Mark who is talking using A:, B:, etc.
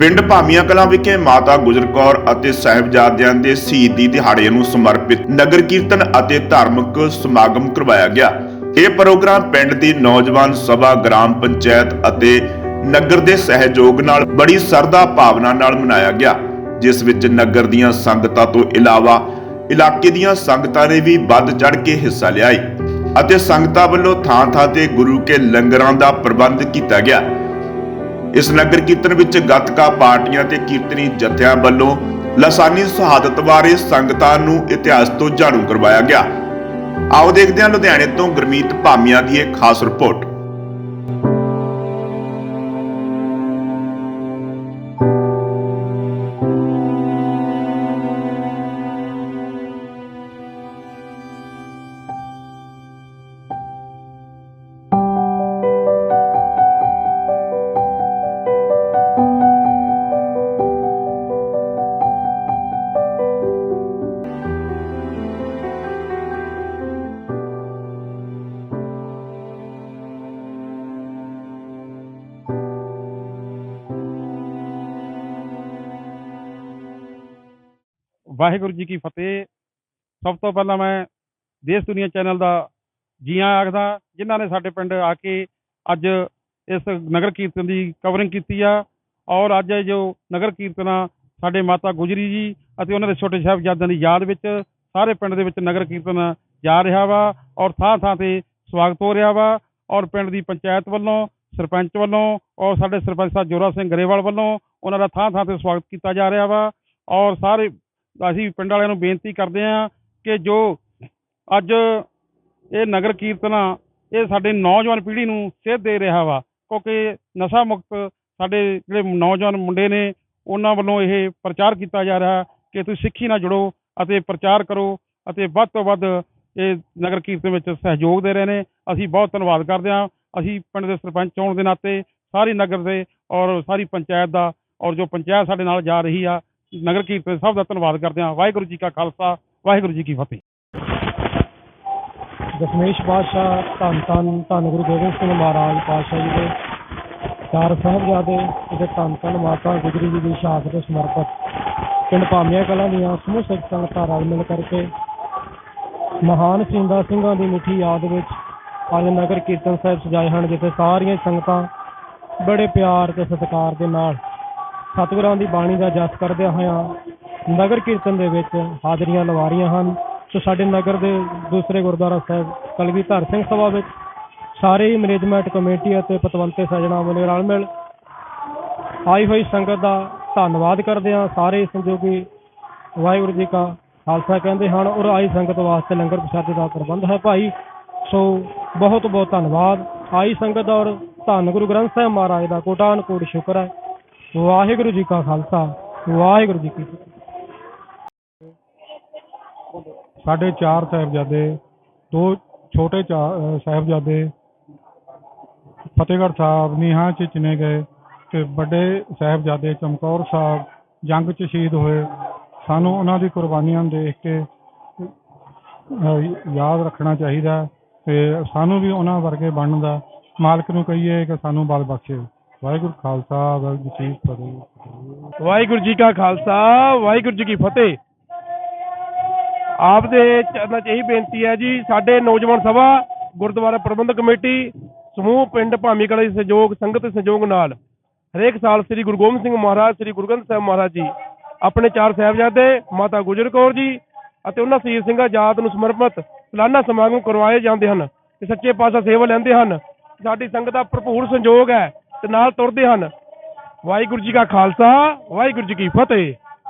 A: ਪਿੰਡ ਭਾਮੀਆਂ ਕਲਾਂ ਵਿਖੇ ਮਾਤਾ ਗੁਜਰ ਕੌਰ ਅਤੇ ਸਾਹਿਬਜ਼ਾਦਿਆਂ ਦੇ ਸ਼ਹੀਦੀ ਦਿਹਾੜੇ ਨੂੰ ਸਮਰਪਿਤ ਨਗਰ ਕੀਰਤਨ ਅਤੇ ਧਾਰਮਿਕ ਸਮਾਗਮ ਕਰਵਾਇਆ ਗਿਆ। ਇਹ ਪ੍ਰੋਗਰਾਮ ਪਿੰਡ ਦੀ ਨੌਜਵਾਨ ਸਭਾ, ਗ੍ਰਾਮ ਪੰਚਾਇਤ ਅਤੇ ਨਗਰ ਦੇ ਸਹਿਯੋਗ ਨਾਲ ਬੜੀ ਸਰਦਾ ਭਾਵਨਾ ਨਾਲ ਮਨਾਇਆ ਗਿਆ, ਜਿਸ ਵਿੱਚ ਨਗਰ ਦੀਆਂ ਸੰਗਤਾਂ ਤੋਂ ਇਲਾਵਾ ਇਲਾਕੇ ਦੀਆਂ ਸੰਗਤਾਂ ਨੇ ਵੀ ਵੱਧ ਚੜ ਕੇ ਹਿੱਸਾ ਲਿਆ ਅਤੇ ਸੰਗਤਾਂ ਵੱਲੋਂ ਥਾਂ-ਥਾਂ ਤੇ ਗੁਰੂ ਕੇ ਲੰਗਰਾਂ ਦਾ ਪ੍ਰਬੰਧ ਕੀਤਾ ਗਿਆ। ਇਸ ਨਗਰ ਕੀਰਤਨ ਵਿੱਚ ਗੱਤਕਾ ਪਾਰਟੀਆਂ ਤੇ ਕੀਰਤਨੀ ਜਥਿਆਂ ਵੱਲੋਂ ਲਸਾਨੀ ਸ਼ਹਾਦਤ ਬਾਰੇ ਸੰਗਤਾਂ ਨੂੰ ਇਤਿਹਾਸ ਤੋਂ ਜਾਣੂ ਕਰਵਾਇਆ ਗਿਆ। ਆਓ ਦੇਖਦੇ ਹਾਂ ਲੁਧਿਆਣੇ ਤੋਂ ਗੁਰਮੀਤ ਭਾਮੀਆਂ ਦੀ ਇੱਕ ਖਾਸ ਰਿਪੋਰਟ।
B: ਵਾਹਿਗੁਰੂ ਜੀ ਕੀ ਫਤਿਹ। ਸਭ ਤੋਂ ਪਹਿਲਾਂ ਮੈਂ ਦੇਸ਼ ਦੁਨੀਆ ਚੈਨਲ ਦਾ ਜੀ ਆਇਆਂ ਆਖਦਾ, ਜਿਨ੍ਹਾਂ ਨੇ ਸਾਡੇ ਪਿੰਡ ਆ ਕੇ ਅੱਜ ਇਸ ਨਗਰ ਕੀਰਤਨ ਦੀ ਕਵਰਿੰਗ ਕੀਤੀ ਆ, ਔਰ ਅੱਜ ਜੋ ਨਗਰ ਕੀਰਤਨ ਆ, ਸਾਡੇ ਮਾਤਾ ਗੁਜਰੀ ਜੀ ਅਤੇ ਉਹਨਾਂ ਦੇ ਛੋਟੇ ਸਾਹਿਬਜ਼ਾਦਿਆਂ ਦੀ ਯਾਦ ਵਿੱਚ ਸਾਰੇ ਪਿੰਡ ਦੇ ਵਿੱਚ ਨਗਰ ਕੀਰਤਨ ਜਾ ਰਿਹਾ ਵਾ, ਔਰ ਥਾਂ ਥਾਂ ਤੇ ਸਵਾਗਤ ਹੋ ਰਿਹਾ ਵਾ, ਔਰ ਪਿੰਡ ਦੀ ਪੰਚਾਇਤ ਵੱਲੋਂ, ਸਰਪੰਚ ਵੱਲੋਂ, ਔਰ ਸਾਡੇ ਸਰਪੰਚ ਸਾਹਿਬ ਜੋਰਾ ਸਿੰਘ ਗਰੇਵਾਲ ਵੱਲੋਂ ਉਹਨਾਂ ਦਾ ਥਾਂ ਥਾਂ ਤੇ ਸਵਾਗਤ ਕੀਤਾ ਜਾ ਰਿਹਾ ਵਾ, ਔਰ ਸਾਰੇ ਅਸੀਂ ਪਿੰਡ ਵਾਲਿਆਂ ਨੂੰ ਬੇਨਤੀ ਕਰਦੇ ਹਾਂ ਕਿ ਜੋ ਅੱਜ ਇਹ ਨਗਰ ਕੀਰਤਨ ਆ, ਇਹ ਸਾਡੇ ਨੌਜਵਾਨ ਪੀੜ੍ਹੀ ਨੂੰ ਸੇਧ ਦੇ ਰਿਹਾ ਵਾ, ਕਿਉਂਕਿ ਨਸ਼ਾ ਮੁਕਤ ਸਾਡੇ ਜਿਹੜੇ ਨੌਜਵਾਨ ਮੁੰਡੇ ਨੇ, ਉਹਨਾਂ ਵੱਲੋਂ ਇਹ ਪ੍ਰਚਾਰ ਕੀਤਾ ਜਾ ਰਿਹਾ ਕਿ ਤੁਸੀਂ ਸਿੱਖੀ ਨਾਲ ਜੁੜੋ ਅਤੇ ਪ੍ਰਚਾਰ ਕਰੋ ਅਤੇ ਵੱਧ ਤੋਂ ਵੱਧ ਇਹ ਨਗਰ ਕੀਰਤਨ ਵਿੱਚ ਸਹਿਯੋਗ ਦੇ ਰਹੇ ਨੇ। ਅਸੀਂ ਬਹੁਤ ਧੰਨਵਾਦ ਕਰਦੇ ਹਾਂ। ਅਸੀਂ ਪਿੰਡ ਦੇ ਸਰਪੰਚ ਹੋਣ ਦੇ ਨਾਤੇ ਸਾਰੀ ਨਗਰ ਦੇ ਔਰ ਸਾਰੀ ਪੰਚਾਇਤ ਦਾ ਔਰ ਜੋ ਪੰਚਾਇਤ ਸਾਡੇ ਨਾਲ ਜਾ ਰਹੀ ਆ ਨਗਰ ਕੀਰਤਨ ਸਭ ਦਾ ਧੰਨਵਾਦ ਕਰਦੇ ਹਾਂ। ਵਾਹਿਗੁਰੂ ਜੀ ਕਾ ਖਾਲਸਾ, ਵਾਹਿਗੁਰੂ ਜੀ ਕੀ ਫਤਿਹ।
C: ਦਸ਼ਮੇਸ਼ ਪਾਤਸ਼ਾਹ ਧੰਨ ਧੰਨ ਧੰਨ ਗੁਰੂ ਗੋਬਿੰਦ ਸਿੰਘ ਮਹਾਰਾਜ ਪਾਤਸ਼ਾਹ ਜੀ ਦੇ ਚਾਰ ਸਾਹਿਬਜ਼ਾਦੇ ਅਤੇ ਧੰਨ ਧੰਨ ਮਾਤਾ ਗੁਜਰੀ ਜੀ ਦੀ ਸ਼ਹਾਦਤ ਸਮਰਪਿਤ ਪਿੰਡ ਭਾਮੀਆਂ ਕਲਾਂ ਦੀਆਂ ਸਮੂਹ ਸਿੱਖ ਸੰਗਤਾਂ ਰਲ ਮਿਲ ਕਰਕੇ ਮਹਾਨ ਸਿੰਦਾ ਸਿੰਘਾਂ ਦੀ ਮਿੱਠੀ ਯਾਦ ਵਿੱਚ ਅੱਜ ਨਗਰ ਕੀਰਤਨ ਸਾਹਿਬ ਸਜਾਏ ਹਨ, ਜਿੱਥੇ ਸਾਰੀਆਂ ਸੰਗਤਾਂ ਬੜੇ ਪਿਆਰ ਤੇ ਸਤਿਕਾਰ ਦੇ ਨਾਲ ਸਤਿਗੁਰਾਂ ਦੀ ਬਾਣੀ ਦਾ ਜਸ ਕਰਦਿਆਂ ਹੋਇਆਂ ਨਗਰ ਕੀਰਤਨ ਦੇ ਵਿੱਚ ਹਾਜ਼ਰੀਆਂ ਲਵਾ ਰਹੀਆਂ ਹਨ। ਸੋ ਸਾਡੇ ਨਗਰ ਦੇ ਦੂਸਰੇ ਗੁਰਦੁਆਰਾ ਸਾਹਿਬ ਕਲਗੀਧਰ ਸਿੰਘ ਸਭਾ ਵਿੱਚ ਸਾਰੇ ਹੀ ਮੈਨੇਜਮੈਂਟ ਕਮੇਟੀ ਅਤੇ ਪਤਵੰਤੇ ਸਜਣਾ ਵੱਲੋਂ ਰਲ ਮਿਲ ਆਈ ਹੋਈ ਸੰਗਤ ਦਾ ਧੰਨਵਾਦ ਕਰਦੇ ਹਾਂ। ਸਾਰੇ ਸੰਯੋਗੀ ਵਾਹਿਗੁਰੂ ਜੀ ਕਾ ਖਾਲਸਾ ਕਹਿੰਦੇ ਹਨ, ਔਰ ਆਈ ਸੰਗਤ ਵਾਸਤੇ ਲੰਗਰ ਪ੍ਰਸ਼ਾਦੇ ਦਾ ਪ੍ਰਬੰਧ ਹੈ ਭਾਈ। ਸੋ ਬਹੁਤ ਬਹੁਤ ਧੰਨਵਾਦ। ਆਈ ਸੰਗਤ ਔਰ ਧੰਨ ਗੁਰੂ ਗ੍ਰੰਥ ਸਾਹਿਬ ਮਹਾਰਾਜ ਦਾ ਕੋਟਾਨ ਕੋਟ ਸ਼ੁਕਰ ਹੈ। ਵਾਹਿਗੁਰੂ ਜੀ ਕਾ ਖਾਲਸਾ, ਵਾਹਿਗੁਰੂ ਜੀ ਕੀ ਫਤਿਹ।
D: ਸਾਡੇ ਚਾਰ ਸਾਹਿਬਜ਼ਾਦੇ, ਦੋ ਛੋਟੇ ਚਾ- ਸਾਹਿਬਜ਼ਾਦੇ, ਫਤਿਹਗੜ੍ਹ ਸਾਹਿਬ ਨੀਹਾਂ 'ਚ ਚਿਣੇ ਗਏ ਤੇ ਵੱਡੇ ਸਾਹਿਬਜ਼ਾਦੇ ਚਮਕੌਰ ਸਾਹਿਬ ਜੰਗ 'ਚ ਸ਼ਹੀਦ ਹੋਏ। ਸਾਨੂੰ ਉਹਨਾਂ ਦੀ ਕੁਰਬਾਨੀਆਂ ਨੂੰ ਦੇਖ ਕੇ ਯਾਦ ਰੱਖਣਾ ਚਾਹੀਦਾ ਤੇ ਸਾਨੂੰ ਵੀ ਉਹਨਾਂ ਵਰਗੇ ਬਣਨ ਦਾ ਮਾਲਕ ਨੂੰ ਕਹੀਏ ਕਿ ਸਾਨੂੰ ਬਲ ਬਖਸ਼ੇ। ਵਾਹਿਗੁਰੂ ਖਾਲਸਾ, ਵਾਹਿਗੁਰੂ ਜੀ ਕੀ ਫਤਿਹ।
E: ਵਾਹਿਗੁਰੂ ਜੀ ਕਾ ਖਾਲਸਾ, ਵਾਹਿਗੁਰੂ ਜੀ ਕੀ ਫਤਿਹ। ਆਪ ਦੇ ਚਰਨਾਂ 'ਚ ਇਹੀ ਬੇਨਤੀ ਹੈ ਜੀ, ਸਾਡੇ ਨੌਜਵਾਨ ਸਭਾ, ਗੁਰਦੁਆਰਾ ਪ੍ਰਬੰਧਕ ਕਮੇਟੀ, ਸਮੂਹ, ਪਿੰਡ ਭਾਮੀ ਕਲਾ ਦੇ ਸਹਿਯੋਗ, ਸੰਗਤ ਦੇ ਸਹਿਯੋਗ ਨਾਲ ਹਰੇਕ ਸਾਲ ਸ੍ਰੀ ਗੁਰੂ ਗੋਬਿੰਦ ਸਿੰਘ ਮਹਾਰਾਜ, ਸ੍ਰੀ ਗੁਰੂ ਗ੍ਰੰਥ ਸਾਹਿਬ ਮਹਾਰਾਜ ਜੀ, ਆਪਣੇ ਚਾਰ ਸਾਹਿਬਜ਼ਾਦੇ, ਮਾਤਾ ਗੁਜਰ ਕੌਰ ਜੀ ਅਤੇ ਉਹਨਾਂ ਸ਼ਹੀਦ ਸਿੰਘਾਂ ਜਾਤ ਨੂੰ ਸਮਰਪਿਤ ਸਾਲਾਨਾ ਸਮਾਗਮ ਕਰਵਾਏ ਜਾਂਦੇ ਹਨ। ਤੇ ਸੱਚੇ ਪਾਤਸ਼ਾਹ ਸੇਵਾ ਲੈਂਦੇ ਹਨ। ਸਾਡੀ ਸੰਗਤ ਦਾ ਭਰਪੂਰ ਸੰਯੋਗ ਹੈ। ਤੇ ਨਾਲ ਤੁਰਦੇ ਹਨ। ਵਾਹਿਗੁਰੂ ਜੀ ਕਾ ਖਾਲਸਾ ਵਾਹਿਗੁਰੂ ਜੀ ਕੀ ਫਤਿਹ।